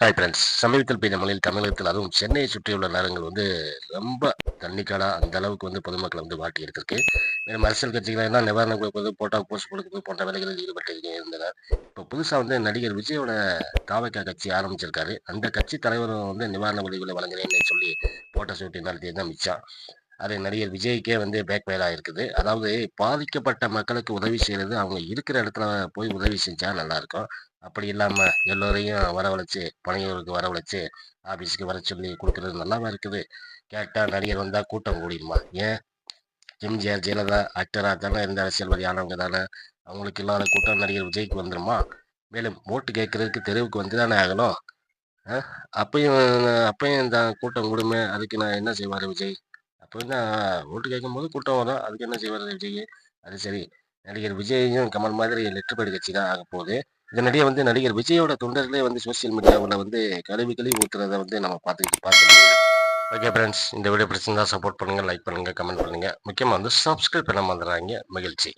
Hi friends சமீபத்தில் பெய்த மழையில் தமிழகத்தில் அதுவும் சென்னையை சுற்றியுள்ள நகரங்கள் வந்து ரொம்ப தண்ணிக்காடாக அந்த அளவுக்கு வந்து பொதுமக்களை வந்து வாட்டி எடுத்திருக்கு. மேலும் அரசியல் கட்சிகள் என்ன நிவாரணம் கொடுப்பது போட்டா போஸ்ட் கொடுக்குறது போன்ற வேலைகளில் ஈடுபட்டு இருந்தனர். இப்போ புதுசாக வந்து நடிகர் விஜயோட தாவக்கா கட்சி ஆரம்பிச்சிருக்காரு. அந்த கட்சி தலைவரும் வந்து நிவாரண உதவிகளை வழங்குறேன்னு சொல்லி போட்டோ ஷூட்டிங் நடத்தியது தான் மிச்சம். அது நடிகர் விஜய்க்கே வந்து பேக் ஃபயராக இருக்குது அதாவது பாதிக்கப்பட்ட மக்களுக்கு உதவி செய்கிறது அவங்க இருக்கிற இடத்துல போய் உதவி செஞ்சால் நல்லாயிருக்கும் அப்படி இல்லாமல் எல்லோரையும் வரவழைச்சு பணியவர்களுக்கு வரவழைச்சு ஆஃபீஸுக்கு வர சொல்லி கொடுக்குறது நல்லாவா இருக்குது? கேட்டால் நடிகர் வந்தால் கூட்டம் கூடிடுமா? ஏன்? எம்ஜிஆர் ஜெயலலிதா ஆக்டராக தானே இருந்த அரசியல்வாதி ஆனவங்க தானே? அவங்களுக்கு இல்லாத கூட்டம் நடிகர் விஜய்க்கு வந்துடுமா மேலும் ஓட்டு கேட்கறதுக்கு தெருவுக்கு வந்து தானே ஆகணும்? அப்பையும் அப்பையும் இந்த கூட்டம் கூடுமே அதுக்கு நான் என்ன செய்வார் விஜய்? அப்போ தான் ஓட்டு கேட்கும்போது கூட்டம் வரும் அதுக்கு என்ன செய்வார் விஜய்? அது சரி. நடிகர் விஜயும் கமல் மாதிரி லெட்டர் பேடு கட்சி தான் ஆக போகுது இதனிடையே வந்து நடிகர் விஜயோட தொண்டர்களே வந்து சோசியல் மீடியாவில் வந்து கழுவி கழுவி ஊற்றுறத வந்து நம்ம பார்த்துக்கிட்டு பார்க்க ஓகே ஃப்ரெண்ட்ஸ் இந்த வீடியோ பிடிச்சிருந்தா சப்போர்ட் பண்ணுங்கள் லைக் பண்ணுங்கள் கமெண்ட் பண்ணுங்கள் முக்கியமாக வந்து சப்ஸ்கிரைப் பண்ண மறந்துடுறாங்க மகிழ்ச்சி.